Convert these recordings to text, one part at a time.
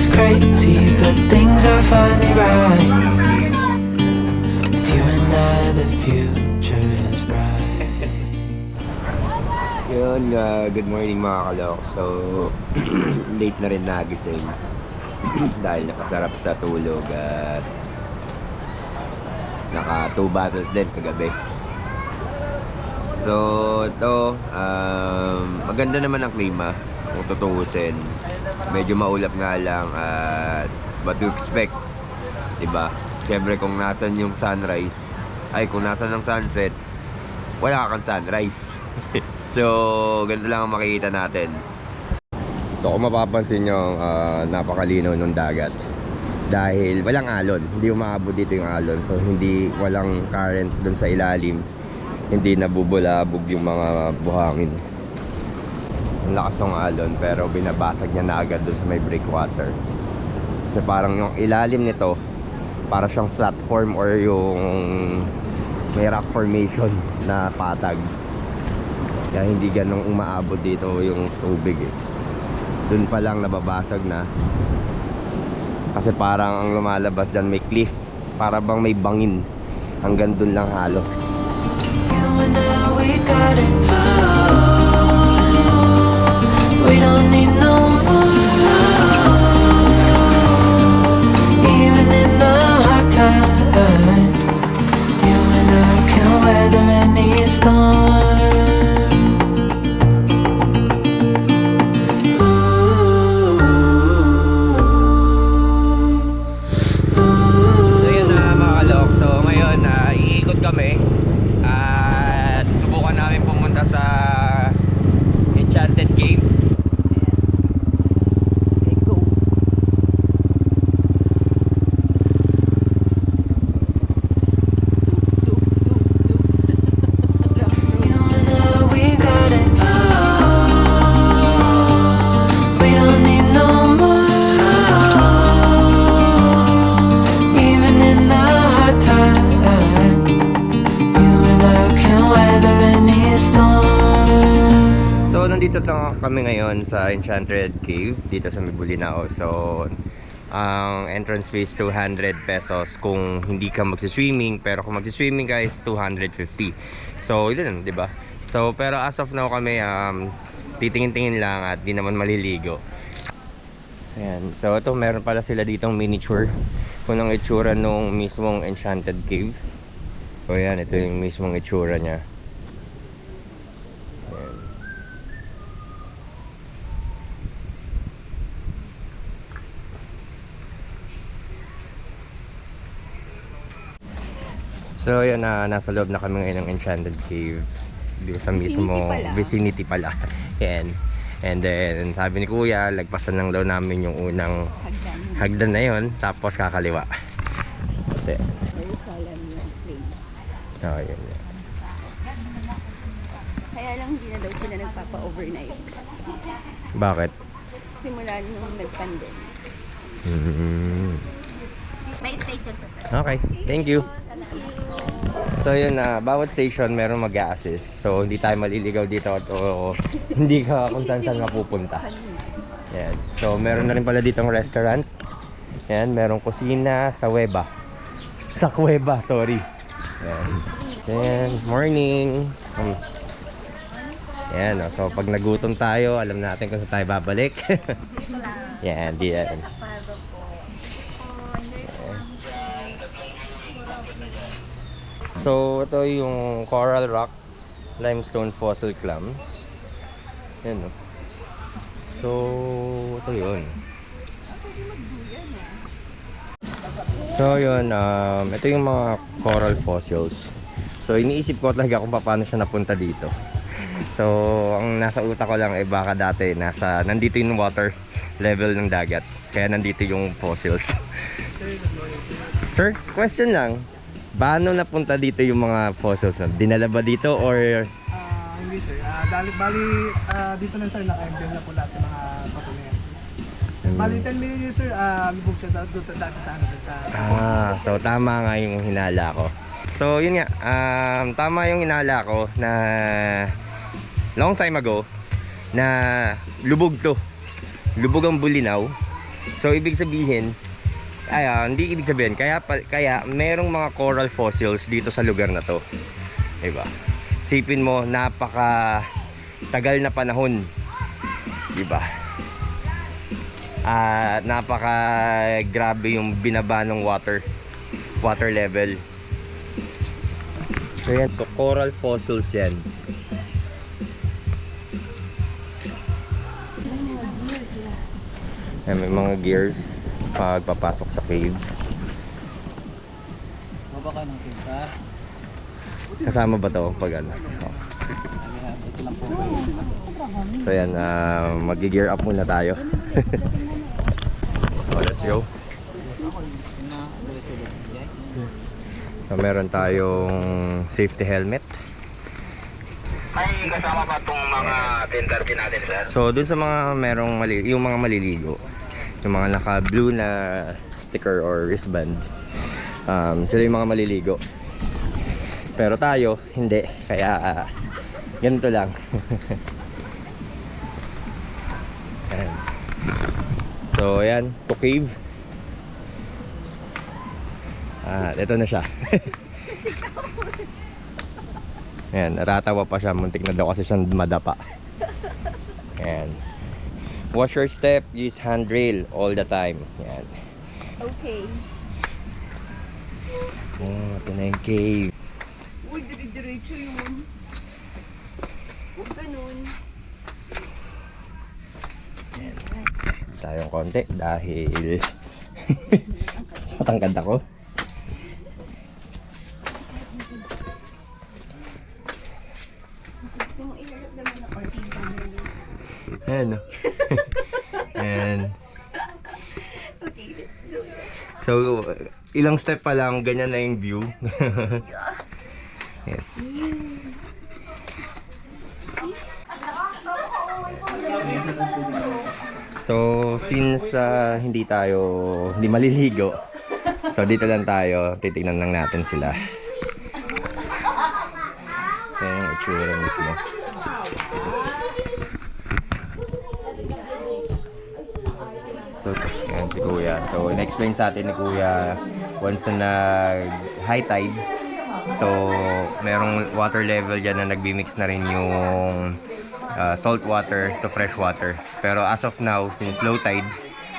us crazy, but things are finally right. With you and I, the future is bright. Yun, uh, good morning mga kalok. So, late na rin nagising. Dahil nakasarap sa tulog at naka two battles din kagabi. So, ito, um, maganda naman ang klima kung tutuusin. Medyo maulap nga lang at what to expect, 'di ba? Siyempre kung nasan yung sunrise, ay kung nasan ang sunset, wala kang sunrise. so, ganito lang ang makikita natin. So, kung mapapansin nyo, ah, napakalinaw ng dagat. Dahil walang alon. Hindi umaabot dito yung alon. So, hindi, walang current dun sa ilalim. Hindi nabubulabog yung mga buhangin. Ang lakas ng alon, pero binabasag niya na agad dun sa may breakwater. Kasi parang yung ilalim nito, para siyang platform or yung may rock formation na patag. Kaya hindi ganong umaabot dito yung tubig eh. Doon pa lang nababasag na. Kasi parang ang lumalabas dyan may cliff. Para bang may bangin. Hanggang doon lang halos. And I, we got kami ngayon sa Enchanted Cave dito sa Mibulinao. So ang entrance fees 200 pesos kung hindi ka magsi-swimming pero kung magsi-swimming guys 250. So yun, 'di ba? So pero as of now kami um titingin-tingin lang at di naman maliligo. Ayan. So ito meron pala sila ditong miniature kung ang itsura nung mismong Enchanted Cave. So ayan, ito yung mismong itsura niya. Ayan. So yun na nasa loob na kami ngayon ng Enchanted Cave. Dito sa mismo pala. vicinity pala. Yan. And then sabi ni Kuya, lagpasan lang daw namin yung unang Hagdan. hagdan na yon tapos kakaliwa. Kasi, Very solemn yung place. oh, yun, yun. Kaya lang hindi na daw sila nagpapa-overnight. Bakit? Simula nung nag-pandemic. Mm. May station sir. Okay, thank you. So yun na, bawat station meron mag assist So hindi tayo maliligaw dito at o hindi ka kung saan saan mapupunta. Yan. So meron na rin pala ditong restaurant. Yan, merong kusina sa Weba. Sa Cueva, sorry. Yan. Yan, morning. Um, yan, oh, so pag nagutom tayo, alam natin kung saan tayo babalik. yan, di yan. So, ito yung coral rock limestone fossil clams. Yan, no? So, ito yun. So, yun. Um, ito yung mga coral fossils. So, iniisip ko talaga kung paano siya napunta dito. So, ang nasa utak ko lang eh baka dati nasa nandito yung water level ng dagat. Kaya nandito yung fossils. Sir, question lang. Paano napunta dito yung mga fossils? na? Dinala ba dito or Ah, hindi sir. Ah, dali, bali, ah, dito lang sir, naka-emblem na po lahat ng mga patuloyan. Bali, 10 million yun sir, ah, lubog siya da- doon dati sa ano, sa... Ah, so tama nga yung hinala ko. So yun nga, um, tama yung hinala ko na long time ago na lubog to. Lubog ang bulinaw. So ibig sabihin, ay ah, hindi ibig sabihin, kaya kaya merong mga coral fossils dito sa lugar na to. 'Di ba? Sipin mo napaka tagal na panahon. 'Di ba? Ah, napaka grabe yung binaba ng water water level. So yan, coral fossils yan. Yan, may mga gears pag papasok sa cave. Baba ka ng kita. Kasama ba to pag ano? Oh. Ito lang po. So yan, ah, mag-gear up muna tayo. oh, let's go. So meron tayong safety helmet. May kasama pa itong mga tinderby natin, sir. So dun sa mga merong mali yung mga maliligo, yung mga naka blue na sticker or wristband, um, sila yung mga maliligo. Pero tayo, hindi. Kaya ah, ganito lang. So ayan, to cave. Ah, ito na siya. Ayan, natatawa pa siya. Muntik na daw kasi siyang madapa. Ayan. Watch your step. Use handrail all the time. Ayan. Okay. Oh, ito na yung cave. Uy, dire-diretso yun. Huwag ganun. Tayong konti dahil matangkad ako. Gusto mo iharap naman cameras. Ayan. oh. Ayan. Okay, do it. So, ilang step pa lang, ganyan na yung view. yes. So, since ah, hindi tayo, hindi maliligo, so dito lang tayo, titignan lang natin sila. Ayan yung itsura mismo. So, ayan si Kuya. So, in-explain sa atin ni Kuya, once na nag-high tide, so, merong water level dyan na nagbi-mix na rin yung uh, salt water to fresh water. Pero as of now, since low tide,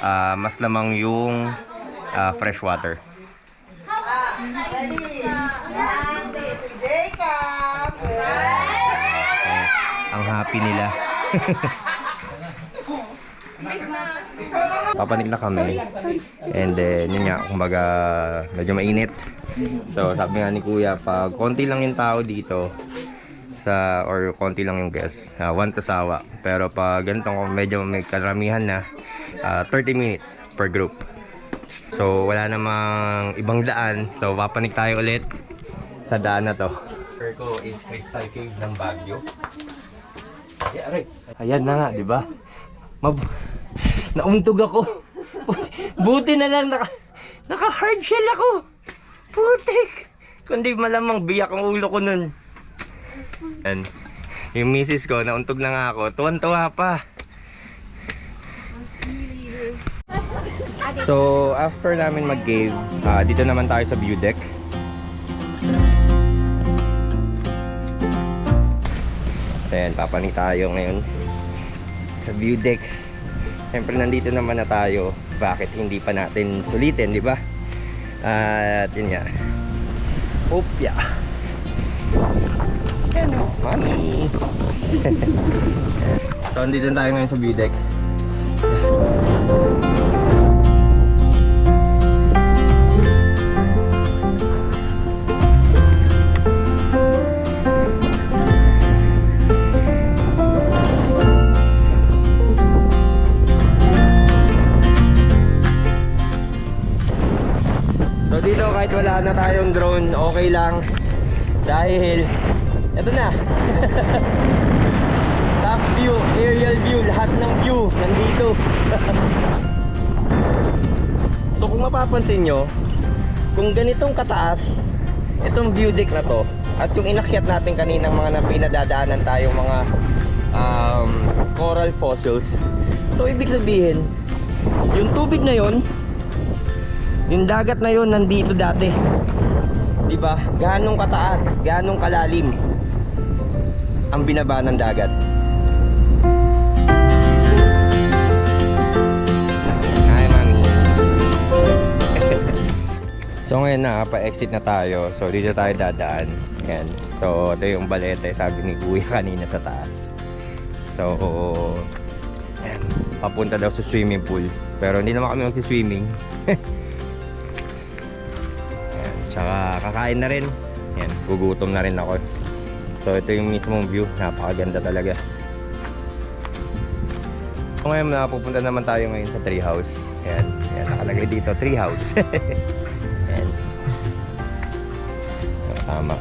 uh, mas lamang yung uh, fresh water. Ang happy nila. Papanik na kami. And then, yun nga, kumbaga, medyo mainit. So, sabi nga ni Kuya, pag konti lang yung tao dito, sa or konti lang yung guest, uh, one to sawa. Pero pag ganito, medyo may karamihan na, ah, 30 minutes per group. So, wala namang ibang daan. So, papanik tayo ulit sa daan na to. ko is Crystal Cave ng Baguio. Ayan na nga, di ba? Mab Nauntog ako. Buti na lang naka naka hard shell ako. Putik. Kundi malamang biyak ang ulo ko nun. Yan. Yung misis ko, nauntog na nga ako. Tuwan-tuwa pa. So, after namin mag-cave, ah, dito naman tayo sa view deck. Ayan, papanik tayo ngayon sa view deck. Siyempre nandito naman na tayo. Bakit hindi pa natin sulitin, di ba? At yun nga. Opya. Ano? Money. so, andito tayo ngayon sa view kahit wala na tayong drone, okay lang. Dahil, eto na. Top view, aerial view, lahat ng view nandito. so kung mapapansin nyo, kung ganitong kataas, itong view deck na to, at yung inakyat natin kaninang mga na pinadadaanan tayong mga um, coral fossils. So ibig sabihin, yung tubig na yon, yung dagat na yon nandito dati. 'Di ba? Ganong kataas, ganong kalalim ang binaba ng dagat. Hi, mami. so ngayon nakapa-exit na tayo. So dito tayo dadaan. Yan. So ito yung balete sabi ni Kuya kanina sa taas. So yan. Papunta daw sa swimming pool. Pero hindi naman kami magsi-swimming. Tsaka kakain na rin. Yan. Gugutom na rin ako. So ito yung mismong view. Napakaganda talaga. So ngayon napupunta naman tayo ngayon sa tree house. Yan. Yan. Nakalagay dito tree house. Yan. So, tama.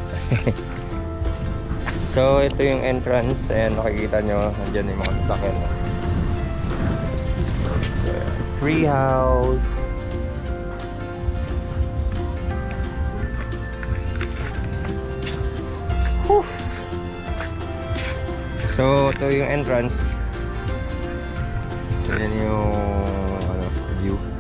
so ito yung entrance. Ayan makikita nyo. Nandiyan yung mga sasakyan. Tree house. So, ito yung entrance. So, yan yung ano, view.